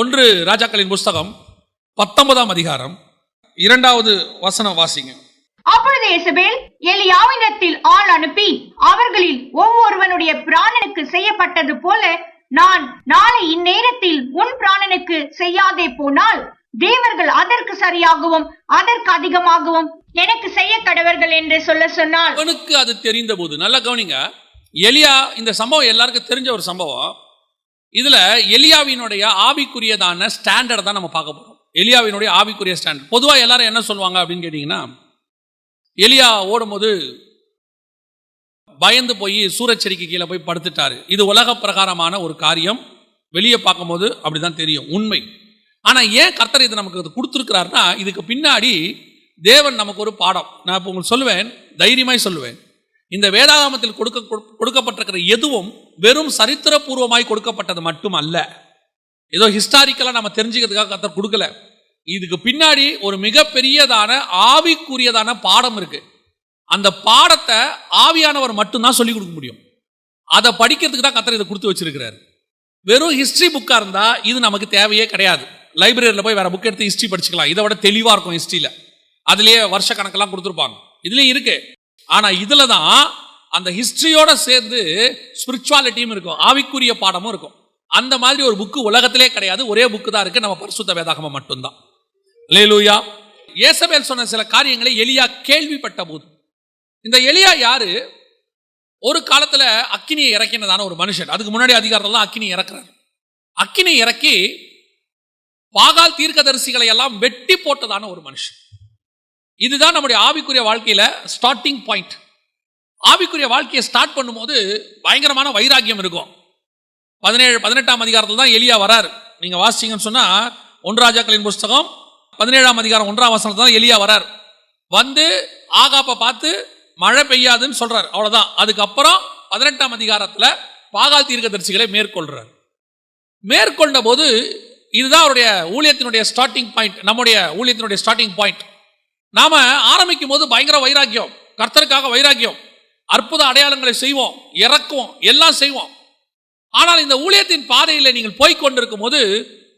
ஒன்று ராஜாக்களின் புஸ்தகம் பத்தொன்பதாம் அதிகாரம். இரண்டாவது வசனம் வாசிங்க. அப்பொழுது எசபேல் எலியாவினிடத்தில் ஆள் அனுப்பி அவர்களில் ஒவ்வொருவனுடைய பிராணனுக்கு செய்யப்பட்டது போல நான் நாளை இந்நேரத்தில் உன் பிராணனுக்கு செய்யாதே போனால் தேவர்கள் அதற்கு சரியாகவும் அதற்கு அதிகமாகவும் எனக்கு செய்ய கடவர்கள் என்று சொல்ல சொன்னால் அவனுக்கு அது தெரிந்த போது நல்லா கவனிங்க எலியா இந்த சம்பவம் எல்லாருக்கும் தெரிஞ்ச ஒரு சம்பவம். இதில் எலியாவினுடைய ஆவிக்குரியதான ஸ்டாண்டர்ட் தான் நம்ம பார்க்க போகிறோம் எலியாவினுடைய ஆவிக்குரிய ஸ்டாண்டர்ட் பொதுவாக எல்லாரும் என்ன சொல்லுவாங்க அப்படின்னு கேட்டிங்கன்னா எலியா ஓடும்போது பயந்து போய் சூரச்செடிக்கு கீழே போய் படுத்துட்டாரு. இது உலக பிரகாரமான ஒரு காரியம். வெளியே பார்க்கும்போது அப்படிதான் தெரியும். உண்மை. ஆனால் ஏன் கர்த்தர் இது நமக்கு அது கொடுத்துருக்கிறாருன்னா இதுக்கு பின்னாடி தேவன் நமக்கு ஒரு பாடம். நான் இப்போ உங்களுக்கு சொல்லுவேன் தைரியமாய் சொல்லுவேன். இந்த வேதாகமத்தில் கொடுக்க கொடுக்கப்பட்டிருக்கிற எதுவும் வெறும் சரித்திரபூர்வமாய் கொடுக்கப்பட்டது மட்டும் அல்ல ஏதோ ஹிஸ்டாரிக்கலாக நம்ம தெரிஞ்சுக்கிறதுக்காக கத்தர் கொடுக்கல. இதுக்கு பின்னாடி ஒரு மிகப்பெரியதான ஆவிக்குரியதான பாடம் இருக்கு. அந்த பாடத்தை ஆவியானவர் மட்டும்தான் சொல்லிக் கொடுக்க முடியும். அதை படிக்கிறதுக்கு தான் கத்தர் இதை கொடுத்து வச்சிருக்கிறாரு. வெறும் ஹிஸ்ட்ரி புக்காக இருந்தால் இது நமக்கு தேவையே கிடையாது. லைப்ரரியில் போய் வேற புக் எடுத்து ஹிஸ்ட்ரி படிச்சுக்கலாம். இதை விட தெளிவாக இருக்கும் ஹிஸ்ட்ரியில் அதுலேயே வருஷ கணக்கெல்லாம் கொடுத்துருப்பாங்க. இதுலேயும் இருக்கு. ஆனால் இதில் தான் அந்த ஹிஸ்ட்ரியோட சேர்ந்து ஸ்பிரிச்சுவாலிட்டியும் இருக்கும். ஆவிக்குரிய பாடமும் இருக்கும். அந்த மாதிரி ஒரு புக்கு உலகத்திலே கிடையாது. ஒரே புக்கு தான் இருக்கு. நம்ம பரிசுத்த வேதாகமம் மட்டும்தான். லேலூயா ஏசபேல் சொன்ன சில காரியங்களை எளியா கேள்விப்பட்ட போது இந்த எளியா யாரு? ஒரு காலத்துல அக்கினியை இறக்கினதான ஒரு மனுஷன். அதுக்கு முன்னாடி அதிகாரத்தில் அக்கினி இறக்குறாரு. அக்கினி இறக்கி பாகால் தீர்க்கதரிசிகளை எல்லாம் வெட்டி போட்டதான ஒரு மனுஷன். இதுதான் நம்முடைய ஆவிக்குரிய வாழ்க்கையில் ஸ்டார்டிங் பாயிண்ட் ஆவிக்குரிய வாழ்க்கையை ஸ்டார்ட் பண்ணும்போது பயங்கரமான வைராக்கியம் இருக்கும். பதினேழு பதினெட்டாம் அதிகாரத்தில் தான் எலியா வராரு. நீங்கள் வாசிச்சீங்கன்னு சொன்னால் ஒன்றாஜாக்களின் புஸ்தகம் பதினேழாம் அதிகாரம் ஒன்றாம் வசனத்தில் தான் எலியா வரார். வந்து ஆகாப்பை பார்த்து மழை பெய்யாதுன்னு சொல்கிறார் அவ்வளோதான் அதுக்கப்புறம் பதினெட்டாம் அதிகாரத்தில் பாகால் தீர்க்கதரிசிகளை மேற்கொள்கிறார் மேற்கொண்ட போது இதுதான் அவருடைய ஊழியத்தினுடைய ஸ்டார்டிங் பாயிண்ட் நம்முடைய ஊழியத்தினுடைய ஸ்டார்டிங் பாயிண்ட் நாம ஆரம்பிக்கும் போது பயங்கர வைராக்கியம். கர்த்தருக்காக வைராக்கியம். அற்புத அடையாளங்களை செய்வோம் இறக்குவோம் எல்லாம் செய்வோம். ஆனால் இந்த ஊழியத்தின் பாதையில் நீங்கள் போய்கொண்டிருக்கும் போது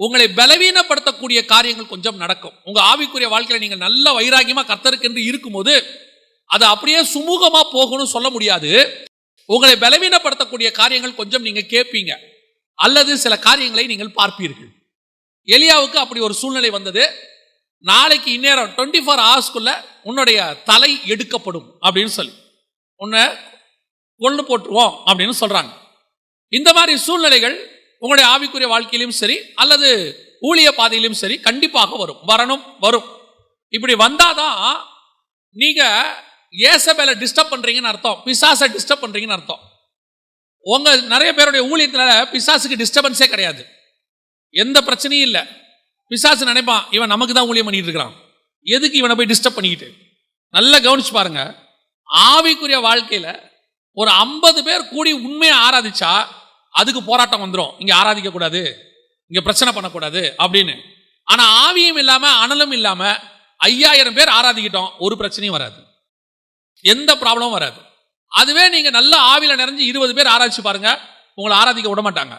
உங்களை பலவீனப்படுத்தக்கூடிய காரியங்கள் கொஞ்சம் நடக்கும். உங்க ஆவிக்குரிய வாழ்க்கையில நீங்கள் நல்ல வைராக்கியமா கர்த்தருக்கென்று இருக்கும்போது அது அப்படியே சுமூகமா போகணும்னு சொல்ல முடியாது. உங்களை பலவீனப்படுத்தக்கூடிய காரியங்கள் கொஞ்சம் நீங்க கேட்பீங்க. அல்லது சில காரியங்களை நீங்கள் பார்ப்பீர்கள். எலியாவுக்கு அப்படி ஒரு சூழ்நிலை வந்தது. நாளைக்கு இந்நேரம் டுவெண்ட்டி ஃபோர் ஹவர்ஸ்க்குள்ள உன்னுடைய தலை எடுக்கப்படும் அப்படின்னு சொல்லி. உன்னை கொண்டு போட்டுருவோம் அப்படின்னு சொல்றாங்க. இந்த மாதிரி சூழ்நிலைகள் உங்களுடைய ஆவிக்குரிய வாழ்க்கையிலும் சரி அல்லது ஊழிய பாதையிலும் சரி கண்டிப்பாக வரும். வரணும் வரும். இப்படி வந்தாதான் நீங்க ஏசபேல டிஸ்டர்ப் பண்றீங்கன்னு அர்த்தம். பிசாசை டிஸ்டர்ப் பண்றீங்கன்னு அர்த்தம். உங்க நிறைய பேருடைய ஊழியத்தினால பிசாசுக்கு டிஸ்டர்பன்ஸே கிடையாது. எந்த பிரச்சனையும் இல்லை. பிசாசு நினைப்பான் இவன் நமக்கு தான் ஊழியம் பண்ணிட்டு இருக்கிறான் எதுக்கு இவனை போய் டிஸ்டர்ப் பண்ணிக்கிட்டு? நல்லா கவனிச்சு பாருங்க. ஆவிக்குரிய வாழ்க்கையில ஒரு ஐம்பது பேர் கூடி உண்மையை ஆராதிச்சா அதுக்கு போராட்டம் வந்துடும் இங்க ஆராதிக்க கூடாது இங்க பிரச்சனை பண்ணக்கூடாது அப்படின்னு. ஆனா ஆவியும் இல்லாம அனலும் இல்லாம ஐயாயிரம் பேர் ஆராதிக்கிட்டோம் ஒரு பிரச்சனையும் வராது. எந்த ப்ராப்ளமும் வராது. அதுவே நீங்க நல்ல ஆவியில நிறைஞ்சு இருபது பேர் ஆராய்ச்சி பாருங்க உங்களை ஆராதிக்க விட மாட்டாங்க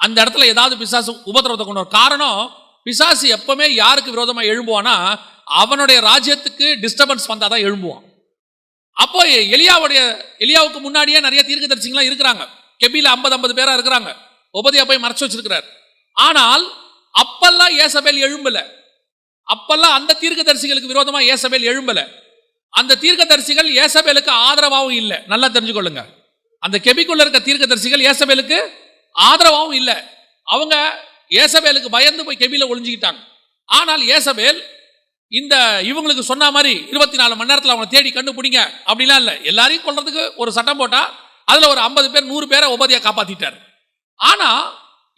அந்த இடத்துல ஏதாவது பிசாசு உபத்திரவத்தை கொண்டு வரும் காரணம் பிசாசு எப்பவுமே யாருக்கு விரோதமாக எழும்புவானா அவனுடைய ராஜ்யத்துக்கு டிஸ்டர்பன்ஸ் வந்தால் தான் எழும்புவான். அப்போ எலியாவுடைய எலியாவுக்கு முன்னாடியே நிறைய தீர்க்கதரிசிங்களாம் இருக்கிறாங்க. கெபியில் ஐம்பது ஐம்பது பேராக இருக்கிறாங்க. உபதியா போய் மறைச்சு வச்சிருக்கிறார். ஆனால் அப்பெல்லாம் ஏசபேல் எழும்பல. அப்பெல்லாம் அந்த தீர்க்கதரிசிகளுக்கு விரோதமாக ஏசபேல் எழும்பல. அந்த தீர்க்கதரிசிகள் ஏசபேலுக்கு ஆதரவாகவும் இல்லை. நல்லா தெரிஞ்சுக்கொள்ளுங்க. அந்த கெபிக்குள்ள இருக்க தீர்க்க தரிசிகள் ஏசபேலுக்கு ஆதரவாகவும் இல்லை. அவங்க ஏசபேலுக்கு பயந்து போய் கெபியில் ஒளிஞ்சிக்கிட்டாங்க. ஆனால் ஏசபேல் இந்த இவங்களுக்கு சொன்ன மாதிரி இருபத்தி நாலு மணி நேரத்தில் அவங்களை தேடி கண்டுபிடிங்க அப்படிலாம் இல்லை. எல்லாரையும் கொள்றதுக்கு ஒரு சட்டம் போட்டால் அதில் ஒரு ஐம்பது பேர் நூறு பேரை உபதியை காப்பாற்றிட்டார் ஆனால்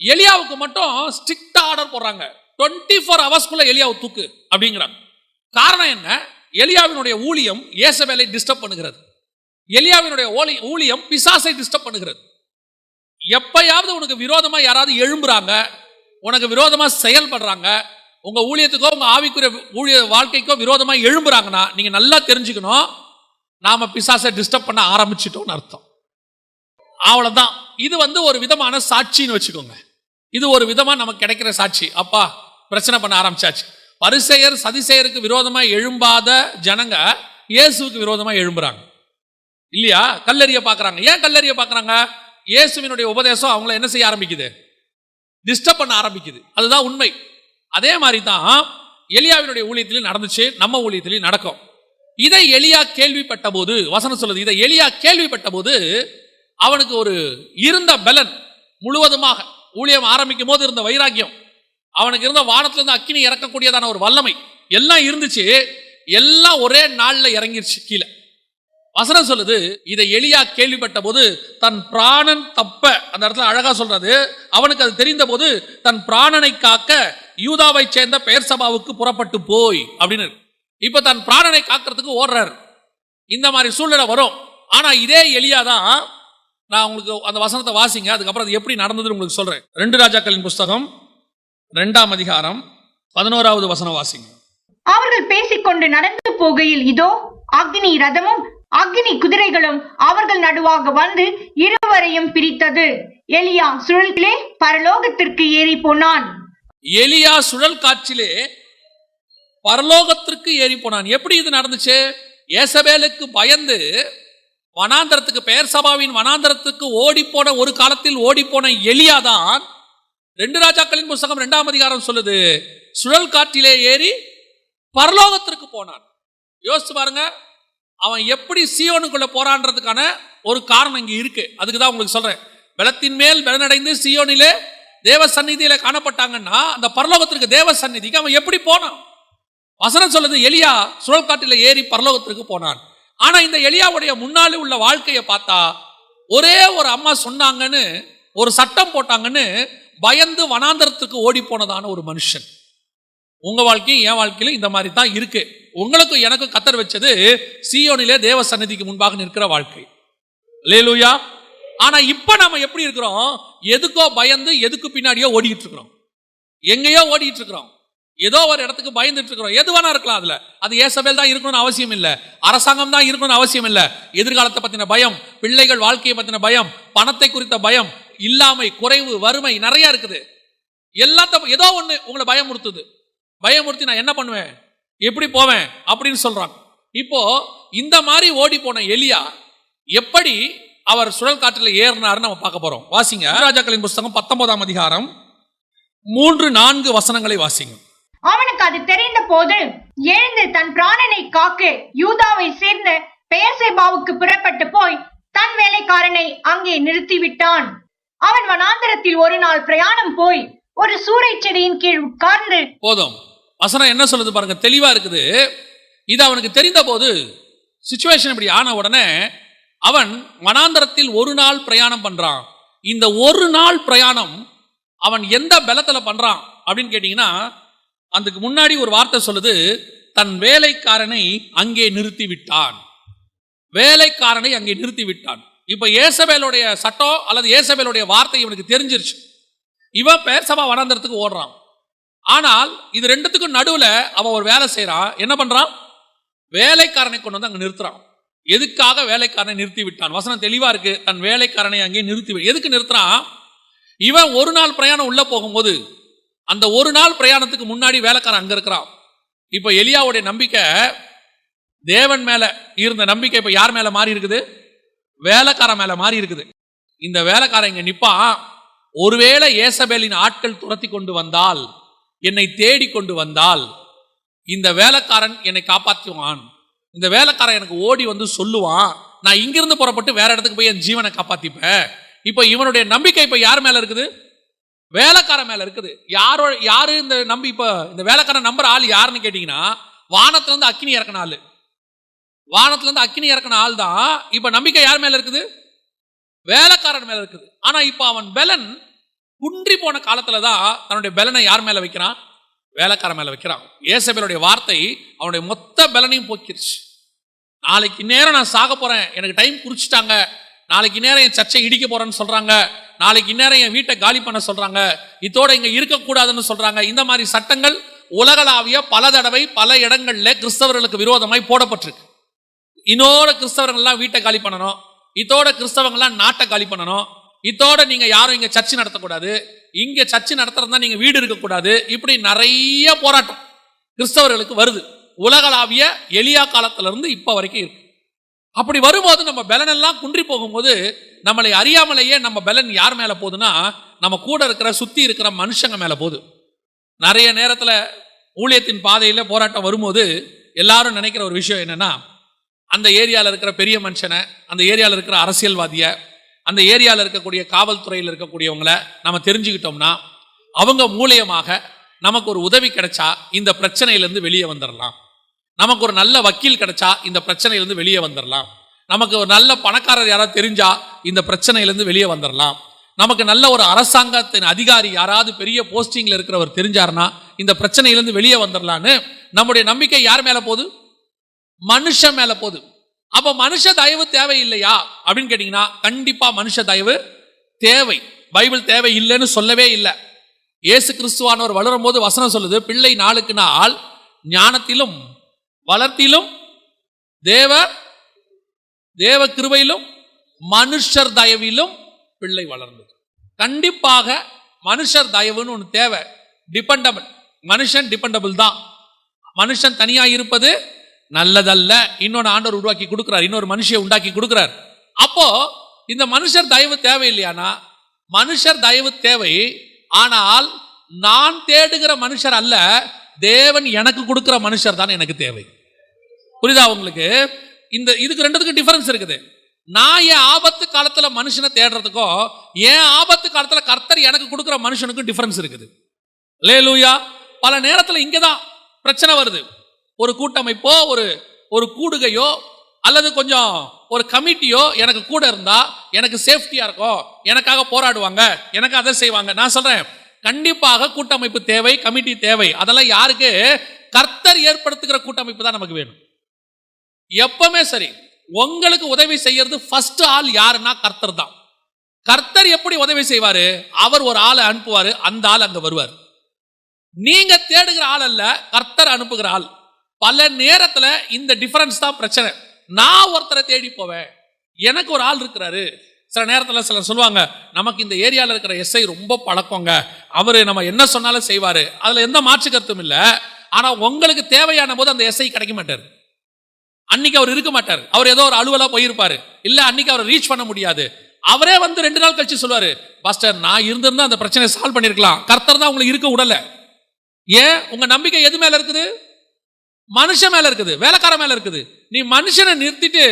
எலியாவுக்கு மட்டும் ஸ்ட்ரிக்டாக ஆர்டர் போடுறாங்க. டுவெண்ட்டி ஃபோர் ஹவர்ஸ்க்குள்ளே எலியாவை தூக்கு அப்படிங்கிறாங்க. காரணம் என்ன? எலியாவினுடைய ஊழியம் ஏசபேலை டிஸ்டர்ப் பண்ணுகிறது. எலியாவினுடைய ஓலி ஊழியம் பிசாசை டிஸ்டர்ப் பண்ணுகிறது. எப்பயாவது உனக்கு விரோதமாக யாராவது எழும்புறாங்க உனக்கு விரோதமாக செயல்படுறாங்க உங்கள் ஊழியத்துக்கோ உங்கள் ஆவிக்குரிய ஊழிய வாழ்க்கைக்கோ விரோதமாக எழும்புறாங்கன்னா நீங்கள் நல்லா தெரிஞ்சுக்கணும். நாம் பிசாசை டிஸ்டர்ப் பண்ண ஆரம்பிச்சிட்டோம்னு அர்த்தம். அவ்வளோதான் இது வந்து ஒரு விதமான சாட்சின்னு வச்சுக்கோங்க. இது ஒரு விதமாக நமக்கு கிடைக்கிற சாட்சி. அப்பா பிரச்சனை பண்ண ஆரம்பிச்சாச்சு. பரிசெயர் சதிசெயருக்கு விரோதமாக எழும்பாத ஜனங்க இயேசுவுக்கு விரோதமாக எழும்புறாங்க. இல்லையா? கல்லறிய பார்க்குறாங்க ஏன் கல்லறிய பார்க்குறாங்க இயேசுவினுடைய உபதேசம் அவங்கள என்ன செய்ய ஆரம்பிக்குது? டிஸ்டர்ப் பண்ண ஆரம்பிக்குது. அதுதான் உண்மை. அதே மாதிரி தான் எலியாவினுடைய ஊழியத்திலையும் நடந்துச்சு நம்ம ஊழியத்திலையும் நடக்கும். இதை எலியா கேள்விப்பட்ட போது வசனம் சொல்லுது இதை எலியா கேள்விப்பட்ட போது அவனுக்கு ஒரு இருந்த பலன் முழுவதுமாக ஊழியம் ஆரம்பிக்கும் போது இருந்த வைராக்கியம் அவனுக்கு இருந்த வானத்திலிருந்து அக்கினி இறக்கக்கூடியதான ஒரு வல்லமை எல்லாம் இருந்துச்சு எல்லாம் ஒரே நாளில் இறங்கிருச்சு கீழே. வசனம் சொல்லுது இதை எளியா கேள்விப்பட்ட போது தன் பிராணன் தப்ப அந்த இடத்துல அழகா சொல்றது அவனுக்கு அது தெரிந்த போது தன் பிராணனை காக்க யூதாவை சேர்ந்த பெயர் சபாவுக்கு புறப்பட்டு போய் அப்படின்னு. இப்ப தன் பிராணனை காக்கிறதுக்கு ஓடுறாரு. இந்த மாதிரி சூழ்நிலை வரும். ஆனா இதே எளியா தான் நான் உங்களுக்கு அந்த வசனத்தை வாசிங்க அதுக்கப்புறம் அது எப்படி நடந்ததுன்னு உங்களுக்கு சொல்றேன். ரெண்டு ராஜாக்களின் புஸ்தகம் ரெண்டாம் அதிகாரம் பதினோராவது வசனம் வாசிங்க. அவர்கள் பேசிக்கொண்டு நடந்து போகையில் இதோ அக்னி ரதமும் அக்னி குதிரைகளும் அவர்கள் நடுவாக வந்து இருவரையும் பிரித்தது. எலியா சுழல்களே பரலோகத்திற்கு ஏறி போனான். எலியா சுழல் காற்றிலே பரலோகத்திற்கு ஏறி போனான். எப்படி இது நடந்துச்சு? ஏசபேலுக்கு பயந்து வனாந்தரத்துக்கு பெயர் சபாவின் வனாந்தரத்துக்கு ஓடிப்போன ஒரு காலத்தில் ஓடிப்போன எலியா தான் ரெண்டு ராஜாக்களின் புஸ்தகம் ரெண்டாம் அதிகாரம் சொல்லுது. சுழல் காற்றிலே ஏறி பரலோகத்திற்கு போனான். யோசிச்சு பாருங்க. அவன் எப்படி சியோனுக்குள்ள போறான்றதுக்கான ஒரு காரணம் இங்கே இருக்கு. அதுக்கு தான் உங்களுக்கு சொல்றேன். பலத்தின் மேல் பலனடைந்து சியோனிலே தேவ சந்நிதியில காணப்பட்டாங்கன்னா அந்த பரலோகத்திற்கு தேவ சந்நிதிக்கு அவன் எப்படி போனான்? வசனம் சொல்லுது எலியா சுழல் காட்டில ஏறி பரலோகத்திற்கு போனான். ஆனா இந்த எலியாவுடைய முன்னாலே உள்ள வாழ்க்கையை பார்த்தா ஒரே ஒரு அம்மா சொன்னாங்கன்னு ஒரு சட்டம் போட்டாங்கன்னு பயந்து வனாந்தரத்துக்கு ஓடி போனதான ஒரு மனுஷன். உங்க வாழ்க்கையும் என் வாழ்க்கையிலும் இந்த மாதிரி தான் இருக்கு. உங்களுக்கும் எனக்கும் கத்தர் வச்சது சியோனிலே தேவ சந்நிதிக்கு முன்பாக நிற்கிற வாழ்க்கை. லேலூயா ஆனா இப்ப நம்ம எப்படி இருக்கிறோம்? எதுக்கோ பயந்து எதுக்கு பின்னாடியோ ஓடிட்டு இருக்கிறோம் எங்கேயோ ஓடிட்டு இருக்கிறோம் ஏதோ ஒரு இடத்துக்கு பயந்துட்டு இருக்கிறோம் எது வேணா இருக்கலாம் அதுல. அது ஏசபேல் தான் இருக்கணும்னு அவசியம் இல்ல. அரசாங்கம் தான் இருக்கணும்னு அவசியம் இல்ல. எதிர்காலத்தை பத்தின பயம் பிள்ளைகள் வாழ்க்கையை பத்தின பயம் பணத்தை குறித்த பயம் இல்லாமை குறைவு வறுமை நிறைய இருக்குது. எல்லாத்த ஏதோ ஒண்ணு உங்களை பயமுறுத்துது. பயமுறுத்தி நான் என்ன பண்ணுவேன்? எப்படி போவேன் அப்படின்னு சொல்றாங்க இப்போ இந்த மாதிரி ஓடி போன எலியா எப்படி அவர் சுழல் காற்றில் ஏறினார்னு நம்ம பார்க்க போறோம். வாசிங்க. ராஜாக்களின் புஸ்தகம் பத்தொன்பதாம் அதிகாரம் மூன்று நான்கு வசனங்களை வாசிங்க. அவனுக்கு அது தெரிந்த போது எழுந்து தன் பிராணனை காக்க யூதாவை சேர்ந்த பெயர்சேபாவுக்கு புறப்பட்டு போய் தன் வேலைக்காரனை அங்கே நிறுத்திவிட்டான். அவன் வனாந்தரத்தில் ஒரு நாள் பிரயாணம் போய் ஒரு சூறை செடியின் கீழ் உட்கார்ந்து போதும். வசனம் என்ன சொல்லுது பாருங்க தெளிவா இருக்குது. இது அவனுக்கு தெரிந்த போது சுச்சுவேஷன் இப்படி ஆன உடனே அவன் வனாந்தரத்தில் ஒரு நாள் பிரயாணம் பண்றான். இந்த ஒரு நாள் பிரயாணம் அவன் எந்த பலத்தில் பண்றான் அப்படின்னு கேட்டீங்கன்னா அதுக்கு முன்னாடி ஒரு வார்த்தை சொல்லுது தன் வேலைக்காரனை அங்கே நிறுத்தி விட்டான் வேலைக்காரனை அங்கே நிறுத்தி விட்டான் இப்ப ஏசபேலுடைய சட்டம் அல்லது ஏசபேலுடைய வார்த்தை இவனுக்கு தெரிஞ்சிருச்சு. இவன் பேர் சபா வனாந்தரத்துக்கு ஓடுறான். ஆனால் இது ரெண்டுத்துக்கும் நடுவில் அவன் ஒரு வேலை செய்கிறான் என்ன பண்ணுறான் வேலைக்காரனை கொண்டு வந்து அங்கே நிறுத்துறான். எதுக்காக வேலைக்காரனை நிறுத்தி விட்டான்? வசனம் தெளிவாக இருக்கு. தன் வேலைக்காரனை அங்கேயே நிறுத்தி எதுக்கு நிறுத்துறான்? இவன் ஒரு நாள் பிரயாணம் உள்ளே போகும்போது அந்த ஒரு நாள் பிரயாணத்துக்கு முன்னாடி வேலைக்காரன் அங்கே இருக்கிறான். இப்போ எலியாவுடைய நம்பிக்கை தேவன் மேலே இருந்த நம்பிக்கை இப்போ யார் மேலே மாறி இருக்குது? வேலைக்காரன் மேலே மாறி இருக்குது. இந்த வேலைக்காரன் இங்கே நிற்பான் ஒருவேளை ஏசபேலின் ஆட்கள் துரத்தி கொண்டு வந்தால் என்னை தேடி கொண்டு வந்தால் இந்த வேலைக்காரன் என்னை காப்பாற்றுவான். இந்த வேலைக்காரன் எனக்கு ஓடி வந்து சொல்லுவான் நான் இங்கிருந்து புறப்பட்டு வேற இடத்துக்கு போய் என் ஜீவனை காப்பாத்திப்பேன். இப்போ இவனுடைய நம்பிக்கை இப்போ யார் மேல இருக்குது? வேலைக்காரன் மேல இருக்குது. யாரோ யாரு இந்த நம்பி இப்போ இந்த வேலைக்காரன் நம்புற ஆள் யாருன்னு கேட்டீங்கன்னா வானத்துல இருந்து அக்கினி இறக்கின ஆள். வானத்துலேருந்து அக்கினி இறக்கின ஆள் தான் இப்போ நம்பிக்கை யார் மேல இருக்குது? வேலைக்காரன் மேல இருக்குது. ஆனா இப்போ அவன் பெலன் குன்றி போன காலத்துல தான் தன்னுடைய பெலனை யார் மேல வைக்கிறான்? வேலைக்காரன் மேல வைக்கிறான். ஏசபேலுடைய வார்த்தை அவனுடைய மொத்த பெலனையும் போக்கிருச்சு. நாளைக்கு நேரம் நான் சாக போறேன். எனக்கு டைம் குறிச்சிட்டாங்க. நாளைக்கு நேரம் என் சர்ச்சை இடிக்க போறேன்னு சொல்றாங்க. நாளைக்கு நேரம் என் வீட்டை காலி பண்ண சொல்றாங்க. இதோட இங்க இருக்கக்கூடாதுன்னு சொல்றாங்க. இந்த மாதிரி சட்டங்கள் உலகளாவிய பல தடவை பல இடங்கள்ல கிறிஸ்தவர்களுக்கு விரோதமாய் போடப்பட்டிருக்கு. இன்னோட கிறிஸ்தவர்கள்லாம் வீட்டை காலி பண்ணணும். இதோட கிறிஸ்தவங்கள்லாம் நாட்டை காலி பண்ணணும். இதோட நீங்க யாரும் இங்க சர்ச்சு நடத்தக்கூடாது. இங்க சர்ச்சு நடத்துறதா நீங்க வீடு இருக்கக்கூடாது. இப்படி நிறைய போராட்டம் கிறிஸ்தவர்களுக்கு வருது. உலகளாவிய எளியா காலத்துல இருந்து இப்ப வரைக்கும் இருக்கு. அப்படி வரும்போது நம்ம பலன் எல்லாம் குன்றி போகும்போது நம்மளை அறியாமலேயே நம்ம பலன் யார் மேல போகுதுன்னா நம்ம கூட இருக்கிற சுத்தி இருக்கிற மனுஷங்க மேல போகுது. நிறைய நேரத்துல ஊழியத்தின் பாதையில போராட்டம் வரும்போது எல்லாரும் நினைக்கிற ஒரு விஷயம் என்னன்னா அந்த ஏரியாவில் இருக்கிற பெரிய மனுஷனை அந்த ஏரியாவில் இருக்கிற அரசியல்வாதியை அந்த ஏரியாவில் இருக்கக்கூடிய காவல்துறையில் இருக்கக்கூடியவங்களை நம்ம தெரிஞ்சுக்கிட்டோம்னா அவங்க மூலியமாக நமக்கு ஒரு உதவி கிடைச்சா இந்த பிரச்சனையிலேருந்து வெளியே வந்துடலாம் நமக்கு ஒரு நல்ல வக்கீல் கிடைச்சா இந்த பிரச்சனையிலேருந்து வெளியே வந்துடலாம் நமக்கு ஒரு நல்ல பணக்காரர் யாராவது தெரிஞ்சா இந்த பிரச்சனையிலேருந்து வெளியே வந்துடலாம் நமக்கு நல்ல ஒரு அரசாங்கத்தின் அதிகாரி யாராவது பெரிய போஸ்டிங்கில் இருக்கிறவர் தெரிஞ்சாருன்னா இந்த பிரச்சனையிலேருந்து வெளியே வந்துடலான்னு நம்முடைய நம்பிக்கை யார் மேலே போகுது? மனுஷன் மேலே போகுது. அப்ப மனுஷ தயவு தேவை இல்லையா அப்படின்னு கேட்டீங்கன்னா கண்டிப்பா மனுஷ தயவு தேவை. பைபிள் தேவை இல்லைன்னு சொல்லவே இல்லை. இயேசு கிறிஸ்துவானவர் வளரும் போது வசனம் சொல்லுது பிள்ளை நாளுக்கு நாள் ஞானத்திலும் வளர்த்திலும் தேவ தேவ கிருபையிலும் மனுஷர் தயவிலும் பிள்ளை வளர்ந்தது. கண்டிப்பாக மனுஷர் தயவுன்னு ஒன்று தேவை. டிபெண்டபிள் மனுஷன் டிபெண்டபிள் தான். மனுஷன் தனியாக இருப்பது நல்லதல்ல இன்னொன்று ஆண்டவர் உருவாக்கி கொடுக்குறார் இன்னொரு மனுஷியை உண்டாக்கி கொடுக்குறார். அப்போ இந்த மனுஷர் தயவு தேவை இல்லையானா மனுஷர் தயவு தேவை ஆனால் நான் தேடுகிற மனுஷர் அல்ல தேவன் எனக்கு கொடுக்குற மனுஷர் தான் எனக்கு தேவை. புரியுதா உங்களுக்கு? இந்த இதுக்கு ரெண்டுத்துக்கும் டிஃபரன்ஸ் இருக்குது. நான் என் ஆபத்து காலத்தில் மனுஷனை தேடுறதுக்கும் என் ஆபத்து காலத்தில் கர்த்தர் எனக்கு கொடுக்குற மனுஷனுக்கும் டிஃபரன்ஸ் இருக்குது. லே லூயா பல நேரத்தில் இங்கே தான் பிரச்சனை வருது. ஒரு கூட்டமைப்போ ஒரு ஒரு கூடுகையோ அல்லது கொஞ்சம் ஒரு கமிட்டியோ எனக்கு கூட இருந்தா எனக்கு சேஃப்டியா இருக்கும். எனக்காக போராடுவாங்க. எனக்கு அதை செய்வாங்க. நான் சொல்றேன் கண்டிப்பாக கூட்டமைப்பு தேவை கமிட்டி தேவை. அதெல்லாம் யாருக்கு? கர்த்தர் ஏற்படுத்துகிற கூட்டமைப்பு தான் நமக்கு வேணும். எப்பவுமே சரி உங்களுக்கு உதவி செய்யறது ஃபர்ஸ்ட் ஆள் யாருன்னா கர்த்தர் தான். கர்த்தர் எப்படி உதவி செய்வாரு? அவர் ஒரு ஆளை அனுப்புவாரு அந்த ஆள் அங்க வருவார். நீங்க தேடுகிற ஆள் அல்ல கர்த்தர் அனுப்புகிற ஆள். பல நேரத்தில் இந்த டிஃபரன்ஸ் தான் பிரச்சனை. நான் ஒருத்தரை தேடி போவேன். எனக்கு ஒரு ஆள் இருக்கிறாரு. சில நேரத்தில் சிலர் சொல்லுவாங்க நமக்கு இந்த ஏரியாவில் இருக்கிற எஸ்ஐ ரொம்ப பழக்கங்க. அவர் நம்ம என்ன சொன்னாலும் செய்வார். அதில் எந்த மாற்று கருத்தும் இல்லை. ஆனால் உங்களுக்கு தேவையான போது அந்த எஸ்ஐ கிடைக்க மாட்டார். அன்னைக்கு அவர் இருக்க மாட்டார். அவர் ஏதோ ஒரு அலுவலாக போயிருப்பார். இல்லை அன்னைக்கு அவரை ரீச் பண்ண முடியாது. அவரே வந்து ரெண்டு நாள் கழிச்சு சொல்லுவார் பாஸ்டர் நான் இருந்திருந்தா அந்த பிரச்சனையை சால்வ் பண்ணிருக்கலாம். கர்த்தர் தான் உங்களுக்கு இருக்க விடலை ஏன்? உங்கள் நம்பிக்கை எது மேலே இருக்குது? மனுஷன் மேல இருக்குது வேலைக்காரன் மேல இருக்குது. நீ மனுஷனை நிறுத்திட்டு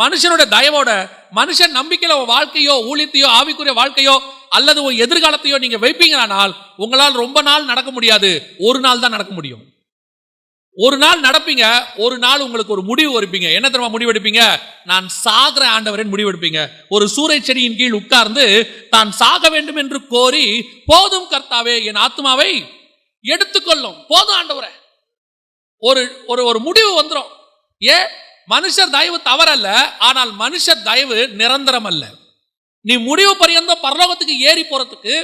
மனுஷனோட தயவோட மனுஷன் நம்பிக்கையில உன் வாழ்க்கையோ ஊழியத்தையோ ஆவிக்குரிய வாழ்க்கையோ அல்லது உன் எதிர்காலத்தையோ நீங்க வைப்பீங்களானால் உங்களால் ரொம்ப நாள் நடக்க முடியாது. ஒரு நாள் தான் நடக்க முடியும். ஒரு நாள் நடப்பீங்க ஒரு நாள் உங்களுக்கு ஒரு முடிவு எடுப்பீங்க. என்ன தெரியுமா முடிவு எடுப்பீங்க? நான் சாகிற ஆண்டவரின் முடிவு எடுப்பீங்க. ஒரு சூறை செடியின் கீழ் உட்கார்ந்து தான் சாக வேண்டும் என்று கோரி போதும் கர்த்தாவே என் ஆத்மாவை எடுத்துக்கொள்ளும். போதும் ஆண்டவரை. ஒரு ஒரு ஒரு முடிவு வந்துடும் ஏன் மனுஷர் தயவு தவறல்ல ஆனால் மனுஷர் தயவு நிரந்தரம் அல்ல நீ முடிவு பரியந்தம் பரலோகத்துக்கு ஏறி போறதுக்கு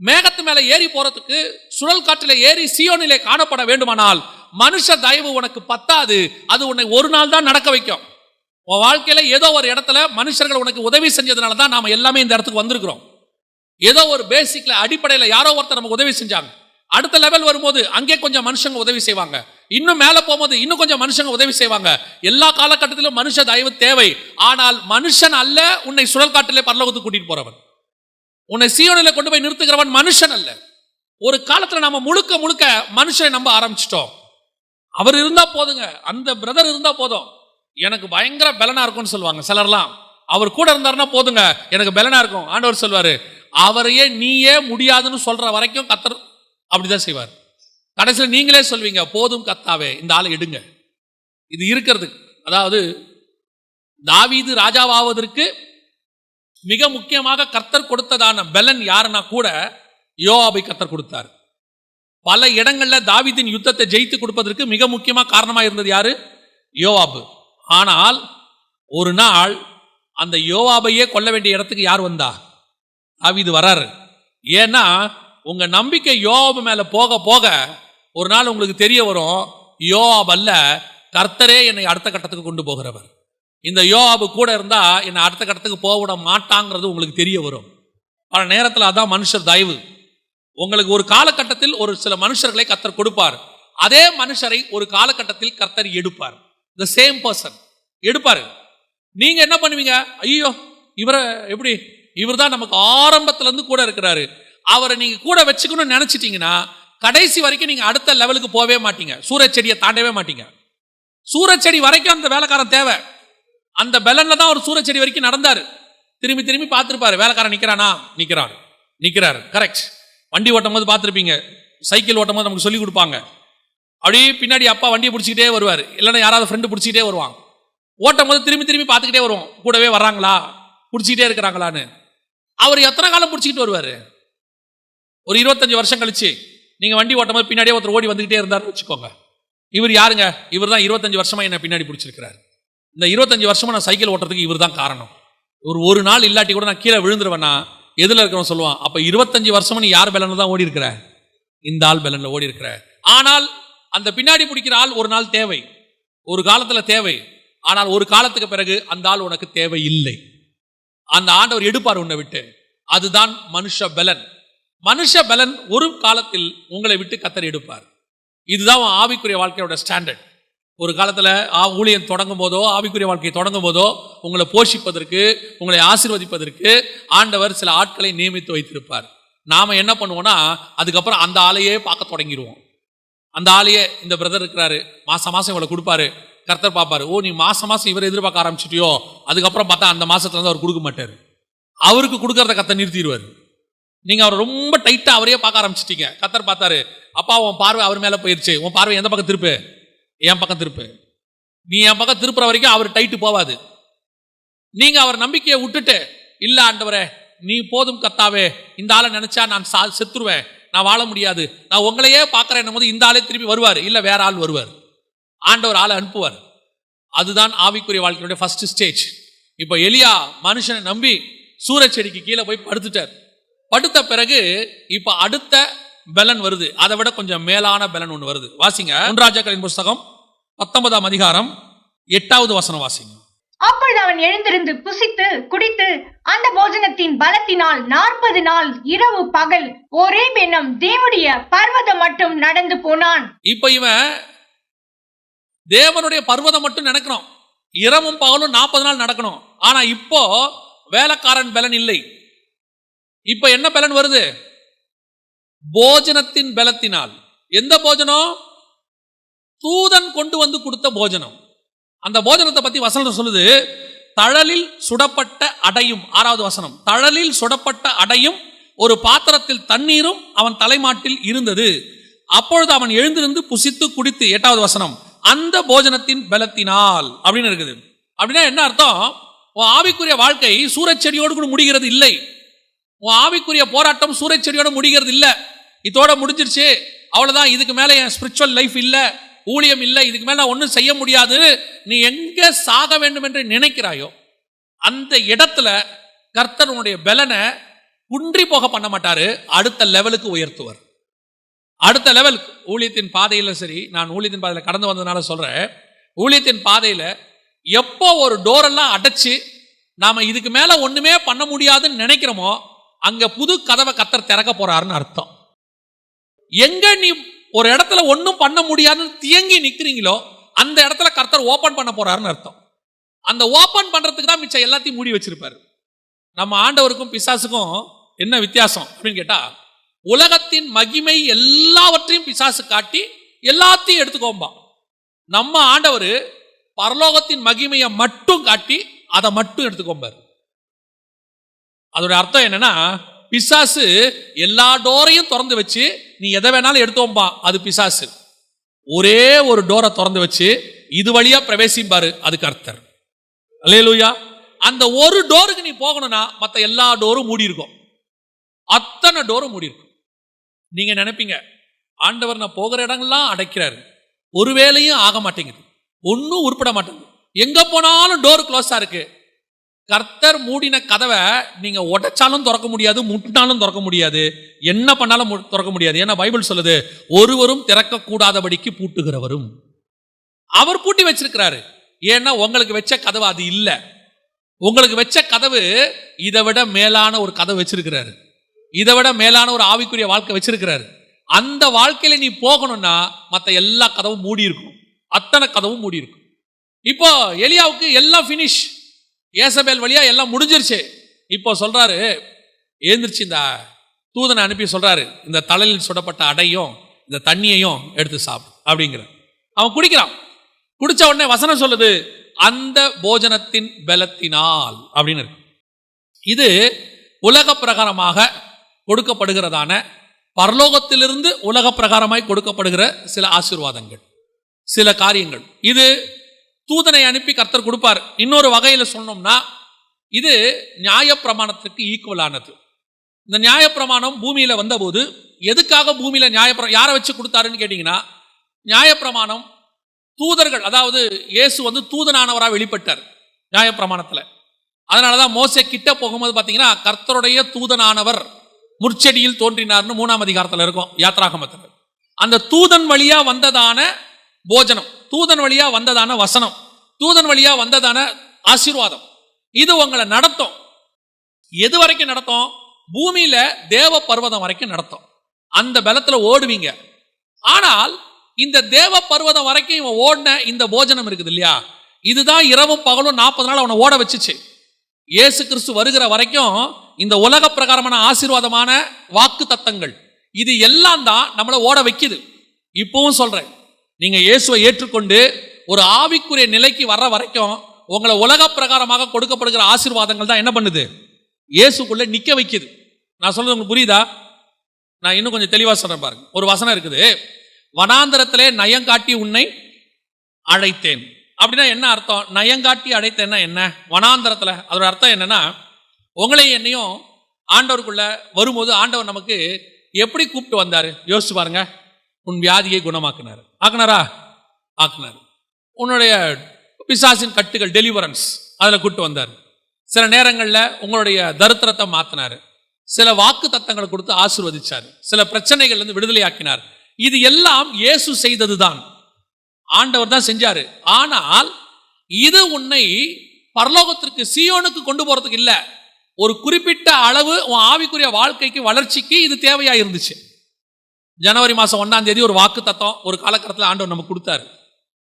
மேகத்து மேல ஏறி போறதுக்கு சுழல் காற்றில ஏறி சியோனிலே காணப்பட வேண்டுமானால் மனுஷ தயவு உனக்கு பத்தாது. அது உன்னை ஒரு நாள் தான் நடக்க வைக்கும். உன் வாழ்க்கையில ஏதோ ஒரு இடத்துல மனுஷர்கள் உனக்கு உதவி செஞ்சதுனால தான் நாம எல்லாமே இந்த இடத்துக்கு வந்திருக்கிறோம். ஏதோ ஒரு பேசிக்ல அடிப்படையில் யாரோ ஒருத்தர் நமக்கு உதவி செஞ்சாங்க. அடுத்த லெவல் வரும்போது அங்கே கொஞ்சம் மனுஷங்க உதவி செய்வாங்க. இன்னும் மேலே போகும்போது இன்னும் கொஞ்சம் மனுஷங்க உதவி செய்வாங்க. எல்லா காலகட்டத்திலும் மனுஷ தயவு தேவை. ஆனால் மனுஷன் அல்ல உன்னை சுழல் காட்டிலே பரலோகத்துக்கு கூட்டிட்டு போறவன். உன்னை சீவனில் கொண்டு போய் நிறுத்துகிறவன் மனுஷன் அல்ல. ஒரு காலத்தில் நாம முழுக்க முழுக்க மனுஷனை நம்ப ஆரம்பிச்சிட்டோம். அவர் இருந்தா போதுங்க. அந்த பிரதர் இருந்தா போதும். எனக்கு பயங்கர பலனா இருக்கும்னு சொல்லுவாங்க சிலர்லாம். அவர் கூட இருந்தாருன்னா போதுங்க. எனக்கு பலனா இருக்கும். ஆண்டவர் சொல்வாரு அவரையே நீயே முடியாதுன்னு சொல்ற வரைக்கும் கத்தர் அப்படிதான் செய்வார். கடைசியில் நீங்களே சொல்வீங்க போதும் கத்தாவே இந்த ஆளை எடுங்க. இது இருக்கிறது அதாவது தாவீது ராஜாவாவதற்கு மிக முக்கியமாக கர்த்தர் கொடுத்ததான பெலன் யாருன்னா கூட யோவாபை கர்த்தர் கொடுத்தார். பல இடங்கள்ல தாவிதின் யுத்தத்தை ஜெயித்து கொடுப்பதற்கு மிக முக்கியமாக காரணமாக இருந்தது யாரு? யோவாபு. ஆனால் ஒரு நாள் அந்த யோவாபையே கொல்ல வேண்டிய இடத்துக்கு யார் வந்தா? தாவிது வராரு. ஏன்னா உங்க நம்பிக்கை யோவாபு மேல போக போக ஒரு நாள் உங்களுக்கு தெரிய வரும் யோவாப் அல்ல கர்த்தரே என்னை அடுத்த கட்டத்துக்கு கொண்டு போகிறவர். இந்த யோவாபு கூட இருந்தா என்னை அடுத்த கட்டத்துக்கு போக விட மாட்டாங்கிறது உங்களுக்கு தெரிய வரும். பல நேரத்தில் அதான் மனுஷர் தயவு. உங்களுக்கு ஒரு காலகட்டத்தில் ஒரு சில மனுஷர்களை கர்த்தர் கொடுப்பார். அதே மனுஷரை ஒரு காலகட்டத்தில் கர்த்தர் எடுப்பார். த சேம் பர்சன் எடுப்பாரு. நீங்க என்ன பண்ணுவீங்க? ஐயோ இவரை எப்படி? இவர் தான் நமக்கு ஆரம்பத்துல இருந்து கூட இருக்கிறாரு. அவரை நீங்க கூட வச்சுக்கணும்னு நினைச்சிட்டீங்கன்னா கடைசி வரைக்கும் நீங்க அடுத்த லெவலுக்கு போகவே மாட்டீங்க. சூரச்செடியை தாண்டவே மாட்டீங்க. சூரச்செடி வரைக்கும் அந்த வேலைக்காரன் தேவை. அந்த பெலன்ல தான் ஒரு சூரச்செடி வரைக்கும் நடந்தாரு. திரும்பி திரும்பி பார்த்துருப்பாரு. வேலைக்காரன் நிக்கிறானா? நிக்கிறாரு. நிக்கிறாரு. கரெக்ட் வண்டி ஓட்டும் போது பார்த்துருப்பீங்க. சைக்கிள் ஓட்டும் போது நமக்கு சொல்லி கொடுப்பாங்க. அப்படியே பின்னாடி அப்பா வண்டியை பிடிச்சிக்கிட்டே வருவார். இல்லைன்னா யாராவது ஃப்ரெண்டு பிடிச்சிக்கிட்டே வருவாங்க ஓட்டும் போது திரும்பி திரும்பி பார்த்துக்கிட்டே வருவோம். கூடவே வர்றாங்களா? பிடிச்சிக்கிட்டே இருக்கிறாங்களான்னு. அவர் எத்தனை காலம் பிடிச்சிக்கிட்டு வருவார்? ஒரு இருபத்தஞ்சு வருஷம் கழிச்சு நீங்க வண்டி ஓட்டும் போது பின்னாடியே ஒருத்தர் ஓடி வந்துகிட்டே இருந்தாருன்னு வச்சுக்கோங்க. இவர் யாருங்க? இவர் தான் இருபத்தஞ்சு வருஷமா என்ன பின்னாடி பிடிச்சிருக்கிறார். இந்த இருபத்தஞ்சு வருஷமா நான் சைக்கிள் ஓட்டுறதுக்கு இவர் தான் காரணம். ஒரு ஒரு நாள் இல்லாட்டி கூட நான் கீழே விழுந்துருவேன்னா எதுல இருக்கிறவன் சொல்லுவான் அப்ப இருபத்தஞ்சு வருஷமா நீ யார் பெலன்ல தான் ஓடி இருக்கிற இந்த ஆள் பெலன்ல ஓடி இருக்கிற ஆனால் அந்த பின்னாடி பிடிக்கிற ஆள் ஒரு நாள் தேவை. ஒரு காலத்துல தேவை. ஆனால் ஒரு காலத்துக்கு பிறகு அந்த ஆள் உனக்கு தேவை இல்லை அந்த ஆண்டவர் எடுப்பார் உன்னை விட்டு. அதுதான் மனுஷ பலன். மனுஷ பலன் ஒரு காலத்தில் உங்களை விட்டு கத்தர் எடுப்பார். இதுதான் ஆவிக்குரிய வாழ்க்கையோட ஸ்டாண்டர்ட் ஒரு காலத்தில் ஊழியம் தொடங்கும் போதோ ஆவிக்குரிய வாழ்க்கையை தொடங்கும் போதோ உங்களை போஷிப்பதற்கு உங்களை ஆசிர்வதிப்பதற்கு ஆண்டவர் சில ஆட்களை நியமித்து வைத்திருப்பார். நாம் என்ன பண்ணுவோம்னா அதுக்கப்புறம் அந்த ஆலையே பார்க்க தொடங்கிடுவோம். அந்த ஆலையே இந்த பிரதர் இருக்கிறாரு மாதம் மாதம் இவளை கொடுப்பாரு கர்த்தர் பார்ப்பாரு ஓ நீ மாதம் மாதம் இவரை எதிர்பார்க்க ஆரம்பிச்சிட்டியோ அதுக்கப்புறம் பார்த்தா அந்த மாதத்துலேருந்து அவர் கொடுக்க மாட்டார். அவருக்கு கொடுக்கறத கத்தை நிறுத்திடுவார். நீங்க அவர் ரொம்ப டைட்டா அவரையே பார்க்க ஆரம்பிச்சிட்டீங்க. கத்தர் பார்த்தாரு அப்பா உன் பார்வை அவர் மேல போயிருச்சு. உன் பார்வை எந்த பக்கம் திருப்பு? என் பக்கம் திருப்பு. நீ என் பக்கம் திருப்புற வரைக்கும் அவர் டைட்டு போவாது. நீங்க அவர் நம்பிக்கையை விட்டுட்டு இல்ல ஆண்டவரே நீ போதும் கத்தாவே இந்த ஆளை நினைச்சா நான் சா செத்துருவேன். நான் வாழ முடியாது. நான் உங்களையே பார்க்கறேன் போது இந்த ஆளே திருப்பி வருவார். இல்ல வேற ஆள் வருவார். ஆண்டவர் ஆளை அனுப்புவார். அதுதான் ஆவிக்குரிய வாழ்க்கையுடைய ஃபர்ஸ்ட் ஸ்டேஜ் இப்போ எலியா மனுஷனை நம்பி சூரச்செடிக்கு கீழே போய் படுத்துட்டார். படுத்த பிறகு இப்போ அடுத்த பலன் வருது. அதை விட கொஞ்சம் மேலான பலன் ஒன்று வருது. வாசிங்க. ஒன்றாஜாக்களின் புஸ்தகம் பத்தொன்பதாம் அதிகாரம் எட்டாவது வசனம் வாசிங்க. அப்பொழுது அவன் எழுந்திருந்து புசித்து குடித்து அந்த போஜனத்தின் பலத்தினால் நாற்பது நாள் இரவு பகல் ஒரே பெண்ணும் தேவனுடைய பர்வதம் மட்டும் நடந்து போனான். இப்போ இவன் தேவனுடைய பர்வதம் மட்டும் நடக்கணும். இரவும் பகலும் நாற்பது நாள் நடக்கணும். ஆனா இப்போ வேலைக்காரன் பலன் இல்லை. இப்ப என்ன பலன் வருது? போஜனத்தின் பலத்தினால். எந்த போஜனம்? தூதன் கொண்டு வந்து கொடுத்த போஜனம். அந்த போஜனத்தை பத்தி வசனம் சொல்லுது தழலில் சுடப்பட்ட அடையும். ஆறாவது வசனம் தழலில் சுடப்பட்ட அடையும் ஒரு பாத்திரத்தில் தண்ணீரும் அவன் தலைமாட்டில் இருந்தது. அப்பொழுது அவன் எழுந்திருந்து புசித்து குடித்து. எட்டாவது வசனம் அந்த போஜனத்தின் பலத்தினால். அப்படின்னு இருக்குது. அப்படின்னா என்ன அர்த்தம்? ஆவிக்குரிய வாழ்க்கை சூரச்செடியோடு கூட முடிகிறது இல்லை. உன் ஆவிக்குரிய போராட்டம் சூரச்செடியோட முடிகிறது இல்லை. இதோட முடிஞ்சிருச்சு. அவ்வளோதான் இதுக்கு மேலே என் ஸ்பிரிச்சுவல் லைஃப் இல்லை. ஊழியம் இல்லை. இதுக்கு மேலே நான் ஒன்றும் செய்ய முடியாது. நீ எங்கே சாக வேண்டும் என்று நினைக்கிறாயோ அந்த இடத்துல கர்த்தனுடைய பலனை குன்றி போக பண்ண மாட்டாரு. அடுத்த லெவலுக்கு உயர்த்துவர். அடுத்த லெவல் ஊழியத்தின் பாதையில் சரி நான் ஊழியத்தின் பாதையில் கடந்து வந்ததுனால சொல்கிறேன் ஊழியத்தின் பாதையில் எப்போ ஒரு டோரெல்லாம் அடைச்சு நாம் இதுக்கு மேலே ஒன்றுமே பண்ண முடியாதுன்னு நினைக்கிறோமோ அங்க புது கதவை கத்தர் திறக்க போறாருன்னு அர்த்தம். எங்க நீ ஒரு இடத்துல ஒன்றும் பண்ண முடியாதுன்னு தியங்கி நிற்கிறீங்களோ அந்த இடத்துல கர்த்தர் ஓபன் பண்ண போறாருன்னு அர்த்தம். அந்த ஓபன் பண்றதுக்கு தான் மிச்சம் எல்லாத்தையும் மூடி வச்சிருப்பாரு. நம்ம ஆண்டவருக்கும் பிசாசுக்கும் என்ன வித்தியாசம் அப்படின்னு கேட்டா உலகத்தின் மகிமை எல்லாவற்றையும் பிசாசு காட்டி எல்லாத்தையும் எடுத்துக்கோம்பா. நம்ம ஆண்டவர் பரலோகத்தின் மகிமையை மட்டும் காட்டி அதை மட்டும் எடுத்துக்கோம்பார். அதோட அர்த்தம் என்னன்னா பிசாசு எல்லா டோரையும் திறந்து வச்சு நீ எதை வேணாலும் எடுத்தோம்பா அது பிசாசு. ஒரே ஒரு டோரை திறந்து வச்சு இது வழியா பிரவேசிப்பாரு அதுக்கு அர்த்தர். அல்லேலூயா. அந்த ஒரு டோருக்கு நீ போகணும்னா மற்ற எல்லா டோரும் மூடி இருக்கும் அத்தனை டோரும் மூடி இருக்கும் நீங்க நினைப்பீங்க ஆண்டவர் நான் போகிற இடங்கள்லாம் அடைக்கிறாரு. ஒரு வேலையும் ஆக மாட்டேங்குது. ஒன்றும் உருப்பட மாட்டேங்குது. எங்க போனாலும் டோர் க்ளோஸா இருக்கு. கர்த்தர் மூடின கதவை நீங்க உடைச்சாலும் திறக்க முடியாது முட்டினாலும் திறக்க முடியாது. என்ன பண்ணாலும் மு- திறக்க முடியாது. ஏன்னா பைபிள் சொல்லுது ஒருவரும் திறக்க கூடாதபடிக்கு பூட்டுகிறவரும். அவர் பூட்டி வச்சிருக்கிறாரு. ஏன்னா உங்களுக்கு வச்ச கதவு அது இல்லை. உங்களுக்கு வச்ச கதவு இதை விட மேலான ஒரு கதவு வச்சிருக்கிறாரு. இதை விட மேலான ஒரு ஆவிக்குரிய வாழ்க்கை வச்சிருக்கிறாரு. அந்த வாழ்க்கையில நீ போகணும்னா மற்ற எல்லா கதவும் மூடி இருக்கும் அத்தனை கதவும் மூடி இருக்கும் இப்போ எலியாவுக்கு எல்லாம் ஃபினிஷ் ஏசபேல் வழியா எல்லாம் முடிஞ்சிருச்சு. இப்போ சொல்றாரு எழுந்திரிச்சு இந்த தூதனை அனுப்பி சொல்றாரு இந்த தலையில் சுடப்பட்ட அடையும் இந்த தண்ணியையும் எடுத்து சாப்பிடு அப்படிங்கிற. அவன் குடிக்கிறான். குடிச்ச உடனே வசனம் சொல்லுது அந்த போஜனத்தின் பலத்தினால் அப்படின்னு இது உலக பிரகாரமாக கொடுக்கப்படுகிறதான பரலோகத்திலிருந்து உலக பிரகாரமாய் கொடுக்கப்படுகிற சில ஆசீர்வாதங்கள் சில காரியங்கள். இது தூதனை அனுப்பி கர்த்தர் கொடுப்பார். இன்னொரு வகையில் சொன்னோம்னா இது நியாயப்பிரமாணத்துக்கு ஈக்குவலானது இந்த நியாயப்பிரமாணம் பூமியில் வந்தபோது எதுக்காக பூமியில் நியாயப்பிர யாரை வச்சு கொடுத்தாருன்னு கேட்டிங்கன்னா நியாயப்பிரமாணம் தூதர்கள் அதாவது இயேசு வந்து தூதனானவராக வெளிப்பட்டார் நியாயப்பிரமாணத்தில். அதனால தான் மோசை கிட்ட போகும்போது பார்த்தீங்கன்னா கர்த்தருடைய தூதனானவர் முற்செடியில் தோன்றினார்னு மூணாம் அதிகாரத்தில் இருக்கும் யாத்ராகமத்தில். அந்த தூதன் வழியாக வந்ததான போஜனம். தூதன் வழியா வந்ததான வசனம். தூதன் வழியா வந்ததான ஆசீர்வாதம். இது உங்களை நடத்தும். எது வரைக்கும் நடத்தும்? பூமியில தேவ பர்வதம் வரைக்கும் நடத்தும். அந்த பலத்துல ஓடுவீங்க. ஆனால் இந்த தேவ பர்வதம் வரைக்கும் இவன் ஓடின இந்த போஜனம் இருக்குது இல்லையா? இதுதான் இரவும் பகலும் நாற்பது நாள் அவனை ஓட வச்சுச்சு. இயேசு கிறிஸ்து வருகிற வரைக்கும் இந்த உலக பிரகாரமான ஆசீர்வாதமான வாக்கு தத்தங்கள். இது எல்லாம் தான் நம்மளை ஓட வைக்குது. இப்பவும் சொல்றேன். நீங்க இயேசுவை ஏற்றுக்கொண்டு ஒரு ஆவிக்குரிய நிலைக்கு வர்ற வரைக்கும் உங்களை உலக பிரகாரமாக கொடுக்கப்படுகிற ஆசீர்வாதங்கள் தான் என்ன பண்ணுது? இயேசுக்குள்ள நிக்க வைக்குது. நான் சொல்றது உங்களுக்கு புரியுதா? நான் இன்னும் கொஞ்சம் தெளிவா சொல்றேன் பாருங்க. ஒரு வசனம் இருக்குது. வனாந்தரத்திலே நயங்காட்டி உன்னை அழைத்தேன். அப்படின்னா என்ன அர்த்தம்? நயங்காட்டி அழைத்தேன்னா என்ன? வனாந்தரத்துல. அதோட அர்த்தம் என்னன்னா உங்களை என்னையும் ஆண்டவருக்குள்ள வரும்போது ஆண்டவர் நமக்கு எப்படி கூப்பிட்டு வந்தாரு? யோசிச்சு பாருங்க. உன் வியாதியை குணமாக்குனார். ஆக்குனாரா? ஆக்குனாரு. உன்னுடைய பிசாசின் கட்டுகள் டெலிவரன்ஸ் அதில் கூட்டு வந்தார். சில நேரங்களில் உங்களுடைய தரித்திரத்தை மாற்றினார் சில வாக்கு தத்தங்களை கொடுத்து ஆசீர்வதிச்சார். சில பிரச்சனைகள்லேருந்து விடுதலை விடுதலையாக்கினார் இது எல்லாம் இயேசு செய்தது தான் ஆண்டவர் தான் செஞ்சார். ஆனால் இது உன்னை பரலோகத்திற்கு சியோனுக்கு கொண்டு போகிறதுக்கு இல்லை. ஒரு குறிப்பிட்ட அளவு உன் ஆவிக்குரிய வாழ்க்கைக்கு வளர்ச்சிக்கு இது தேவையாக இருந்துச்சு. ஜனவரி மாதம் ஒன்றாம் தேதி ஒரு வாக்கு தத்தம் ஒரு காலகட்டத்தில் ஆண்டவர் நமக்கு கொடுத்தாரு.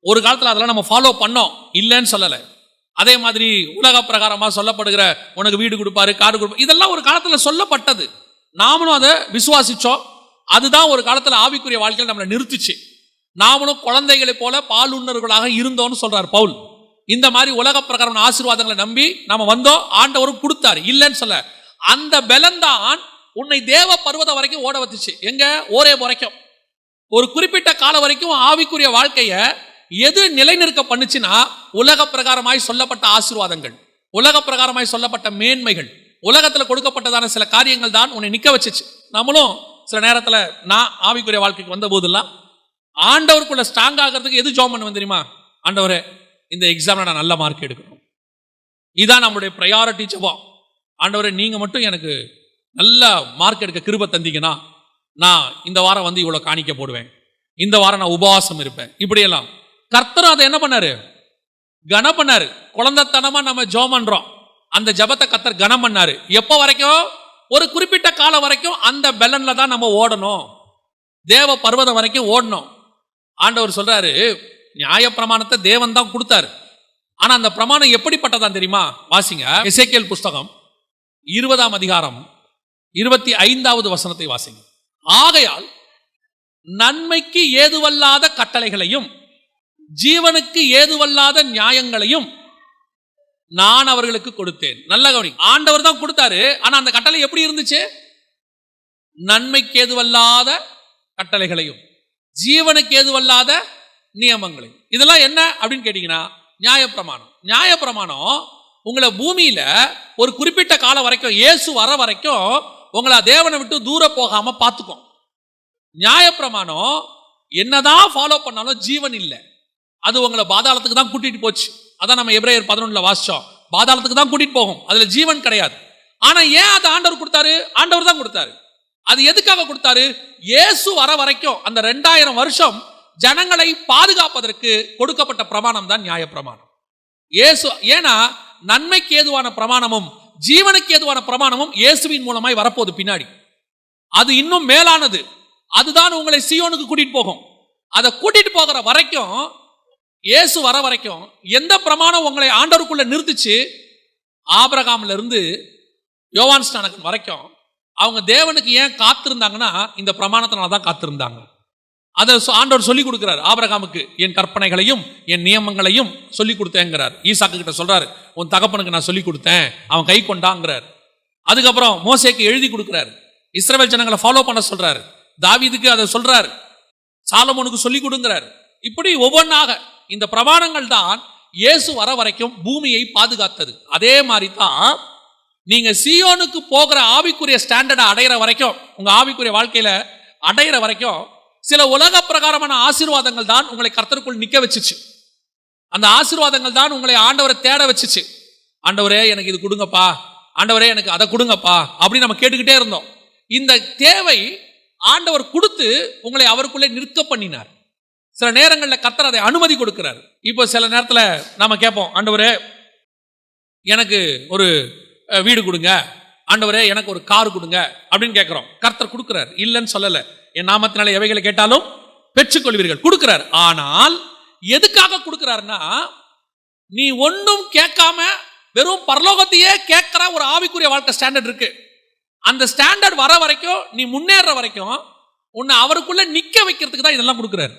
ஒரு காலத்தில் அதெல்லாம் நம்ம ஃபாலோ பண்ணோம். இல்லைன்னு சொல்லலை. அதே மாதிரி உலக பிரகாரமாக சொல்லப்படுகிற உனக்கு வீடு கொடுப்பாரு காடு கொடுப்பாரு இதெல்லாம் ஒரு காலத்தில் சொல்லப்பட்டது. நாமளும் அதை விசுவாசித்தோம் அதுதான் ஒரு காலத்தில் ஆவிக்குரிய வாழ்க்கையில் நம்மளை நிறுத்துச்சு. நாமளும் குழந்தைகளைப் போல பாலுண்ணர்களாக இருந்தோம்னு சொல்கிறார் பவுல். இந்த மாதிரி உலக பிரகாரம் ஆசீர்வாதங்களை நம்பி நம்ம வந்தோம். ஆண்டவரும் கொடுத்தாரு. இல்லைன்னு சொல்ல அந்த பலன்தான் உன்னை தேவ பர்வதம் வரைக்கும் ஓட வச்சுச்சு. எங்க? ஒரே வரைக்கும் ஒரு குறிப்பிட்ட காலம் வரைக்கும் ஆவிக்குரிய வாழ்க்கைய எது நிலைநிற்க பண்ணுச்சுன்னா உலக பிரகாரமாய் சொல்லப்பட்ட ஆசீர்வாதங்கள் உலக பிரகாரமாய் சொல்லப்பட்ட மேன்மைகள் உலகத்துல கொடுக்கப்பட்டதான சில காரியங்கள் தான் உன்னை நிக்க வச்சுச்சு. நம்மளும் சில நேரத்துல நான் ஆவிக்குரிய வாழ்க்கைக்கு வந்த போதெல்லாம் ஆண்டவருக்குள்ள ஸ்ட்ராங் ஆகிறதுக்கு எது ஜோம் பண்ணுவேன் தெரியுமா? ஆண்டவரே இந்த எக்ஸாம்ல நான் நல்ல மார்க் எடுக்கணும். இதான் நம்மளுடைய ப்ரையாரிட்டி ஜபம். ஆண்டவரே நீங்க மட்டும் எனக்கு நல்ல மார்க் எடுக்க கிருப தந்தீங்கன்னா நான் இந்த வாரம் வந்து இவ்வளோ காணிக்க போடுவேன். இந்த வாரம் நான் உபவாசம் இருப்பேன். இப்படியெல்லாம். கர்த்தர் அதை என்ன பண்ணாரு? கனம் பண்ணாரு. குழந்தைத்தனமா நம்ம ஜோம் பண்றோம். அந்த ஜபத்தை கர்த்தர் கனம் பண்ணாரு. எப்போ வரைக்கும்? ஒரு குறிப்பிட்ட காலம் வரைக்கும் அந்த பெலன்ல தான் நம்ம ஓடணும். தேவ பர்வதம் வரைக்கும் ஓடணும். ஆண்டவர் சொல்றாரு நியாயப்பிரமாணத்தை தேவன் தான் கொடுத்தாரு. ஆனா அந்த பிரமாணம் எப்படிப்பட்டதான் தெரியுமா? வாசிங்க. இசைக்கியல் புஸ்தகம் இருபதாம் அதிகாரம் இருபத்தி ஐந்தாவது வசனத்தை வாசிங்க. ஆகையால் நன்மைக்கு ஏதுவல்லாத கட்டளைகளையும் ஜீவனுக்கு ஏதுவல்லாத நியாயங்களையும் நான் அவர்களுக்கு கொடுத்தேன். நல்ல கவனி ஆண்டவர் தான் கொடுத்தாரு ஆனா அந்த கட்டளை எப்படி இருந்துச்சு? நன்மைக்கு ஏதுவல்லாத கட்டளைகளையும் ஜீவனுக்கு ஏதுவல்லாத நியமங்களையும். இதெல்லாம் என்ன அப்படின்னு கேட்டீங்கன்னா நியாயப்பிரமாணம். நியாயப்பிரமாணம் உங்களை பூமியில ஒரு குறிப்பிட்ட காலம் வரைக்கும் இயேசு வர வரைக்கும் உங்களை தேவனை விட்டு தூர போகாம பார்த்துக்கும் நியாயப்பிரமாணம் என்னதான் ஃபாலோ பண்ணாலும் ஜீவன் இல்லை. அது உங்களை பாதாளத்துக்கு தான் கூட்டிட்டு போச்சு. அதான் நம்ம எப்ரேயர் பதினொன்றுல வாசிச்சோம். பாதாளத்துக்கு தான் கூட்டிட்டு போகும். அதுல ஜீவன் கிடையாது. ஆனா ஏன் அதை ஆண்டவர் கொடுத்தாரு? ஆண்டவர் தான் கொடுத்தாரு. அது எதுக்காக கொடுத்தாரு? இயேசு வர வரைக்கும் அந்த ரெண்டாயிரம் வருஷம் ஜனங்களை பாதுகாப்பதற்கு கொடுக்கப்பட்ட பிரமாணம் தான் நியாய பிரமாணம் இயேசு ஏன்னா நன்மைக்கு ஏதுவான பிரமாணமும் ஜீவனுக்கு ஏதுவான பிரமாணமும் இயேசுவின் மூலமாய் வரப்போகுது பின்னாடி. அது இன்னும் மேலானது. அதுதான் உங்களை சியோனுக்கு கூட்டிட்டு போகும். அதை கூட்டிட்டு போகிற வரைக்கும் இயேசு வர வரைக்கும் எந்த பிரமாணம் உங்களை ஆண்டவருக்குள்ள நிறுத்துச்சு? ஆபிரகாம்ல இருந்து யோவான் ஸ்நானகன் வரைக்கும் அவங்க தேவனுக்கு ஏன் காத்திருந்தாங்கன்னா இந்த பிரமாணத்தினால தான் காத்திருந்தாங்க. அதை ஆண்டவர் சொல்லி கொடுக்கிறார். ஆபரகாமுக்கு என் கற்பனைகளையும் என் நியமங்களையும் சொல்லி கொடுத்தேங்கிறார். ஈசாக்கு கிட்ட சொல்றாரு உன் தகப்பனுக்கு நான் சொல்லி கொடுத்தேன். அவன் கை கொண்டாங்கிறார். அதுக்கப்புறம் மோசேக்கு எழுதி கொடுக்கிறார். இஸ்ரேல் ஜனங்களை ஃபாலோ பண்ண சொல்றாரு. தாவிதுக்கு அதை சொல்றாரு. சாலமோனுக்கு சொல்லி கொடுங்கிறார். இப்படி ஒவ்வொன்றாக இந்த பிரமாணங்கள் தான் இயேசு வர வரைக்கும் பூமியை பாதுகாத்தது. அதே மாதிரி தான் நீங்க சியோனுக்கு போகிற ஆவிக்குரிய ஸ்டாண்டர்டை அடையிற வரைக்கும் உங்க ஆவிக்குரிய வாழ்க்கையில அடையிற வரைக்கும் சில உலக பிரகாரமான ஆசீர்வாதங்கள் தான் உங்களை கர்த்தருக்குள் நிக்க வச்சுச்சு. அந்த ஆசீர்வாதங்கள் தான் உங்களை ஆண்டவரை தேட வச்சுச்சு. ஆண்டவரே எனக்கு இது கொடுங்கப்பா. ஆண்டவரே எனக்கு அதை கொடுங்கப்பா. அப்படின்னு நம்ம கேட்டுக்கிட்டே இருந்தோம். இந்த தேவை ஆண்டவர் கொடுத்து உங்களை அவருக்குள்ளே நிற்க பண்ணினார். சில நேரங்களில் கத்தர் அதை அனுமதி கொடுக்கிறார். இப்போ சில நேரத்தில் நம்ம கேட்போம் ஆண்டவரே எனக்கு ஒரு வீடு கொடுங்க. ஆண்டவரே எனக்கு ஒரு கார் கொடுங்க அப்படின்னு கேட்குறோம் கர்த்தர் கொடுக்குறாரு. இல்லைன்னு சொல்லலை. என் நாமத்தினால எவைகளை கேட்டாலும்? பெற்றுக்கொள்வீர்கள். கொடுக்குறாரு. ஆனால் எதுக்காக கொடுக்குறாருன்னா நீ ஒன்றும் கேட்காம வெறும் பரலோகத்தையே கேட்குற ஒரு ஆவிக்குரிய வாழ்க்கை ஸ்டாண்டர்ட் இருக்கு. அந்த ஸ்டாண்டர்ட் வர வரைக்கும் நீ முன்னேற வரைக்கும் உன்னை அவருக்குள்ள நிக்க வைக்கிறதுக்கு தான் இதெல்லாம் கொடுக்குறாரு.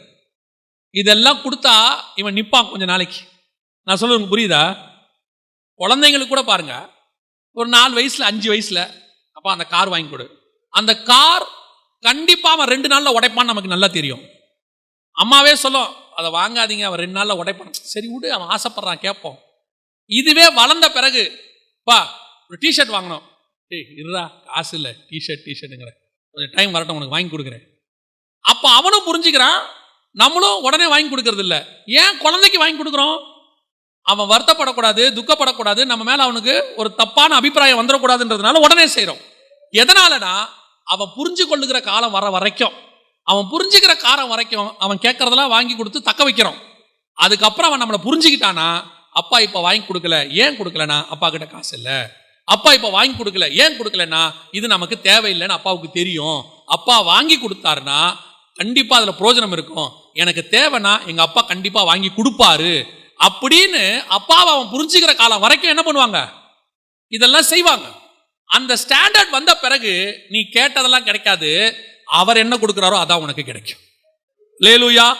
இதெல்லாம் கொடுத்தா இவன் நிப்பான் கொஞ்ச நாளைக்கு. நான் சொல்லுவேன் புரியுதா? குழந்தைங்களுக்கு கூட பாருங்க. ஒரு நாலு வயசுல அஞ்சு வயசுல அப்பா அந்த கார் வாங்கி கொடு. அந்த கார் கண்டிப்பாக அவன் ரெண்டு நாளில் உடைப்பான்னு நமக்கு நல்லா தெரியும். அம்மாவே சொல்லும் அதை வாங்காதீங்க அவன் ரெண்டு நாளில் உடைப்பான். சரி விடு அவன் ஆசைப்படுறான் கேட்போம். இதுவே வளர்ந்த பிறகு பா ஒரு டிஷர்ட் வாங்கணும். டேய் இருடா காசு இல்லை டிஷர்ட் டிஷர்ட்டுங்கிற கொஞ்சம் டைம் வரட்டும் உனக்கு வாங்கி கொடுக்குறேன். அப்போ அவனும் புரிஞ்சுக்கிறான் நம்மளும் உடனே வாங்கி கொடுக்கறது இல்லை ஏன் குழந்தைக்கு வாங்கி கொடுக்குறோம்? அவன் வருத்தப்படக்கூடாது துக்கப்படக்கூடாது நம்ம மேல அவனுக்கு ஒரு தப்பான அபிப்பிராயம் வந்துடக்கூடாதுன்றதுனால உடனே செய்யறோம் எதனாலடா? அவன் புரிஞ்சு கொள்ளுகிற காலம் வர வரைக்கும். அவன் புரிஞ்சுக்கிற காலம் வரைக்கும் அவன் கேட்கறதெல்லாம் வாங்கி கொடுத்து தக்க வைக்கிறோம். அதுக்கப்புறம் அவன் நம்மளை புரிஞ்சுக்கிட்டானா அப்பா இப்ப வாங்கி கொடுக்கல ஏன் கொடுக்கலனா? அப்பா கிட்ட காசு இல்லை. அப்பா இப்ப வாங்கி கொடுக்கல ஏன் கொடுக்கலனா? இது நமக்கு தேவையில்லைன்னு அப்பாவுக்கு தெரியும். அப்பா வாங்கி கொடுத்தாருன்னா கண்டிப்பா அதுல பிரயோஜனம் இருக்கும். எனக்கு தேவைன்னா எங்க அப்பா கண்டிப்பா வாங்கி கொடுப்பாரு. அப்படின்னு அப்பாவை அவன் புரிஞ்சுக்கிற காலம் வரைக்கும் என்ன பண்ணுவாங்க? இதெல்லாம் செய்வாங்க. அந்த ஸ்டாண்டர்ட் வந்த பிறகு நீ கேட்டதெல்லாம் கிடைக்காது. அவர் என்ன கொடுக்குறாரோ அதான் உனக்கு கிடைக்கும். லேலுயா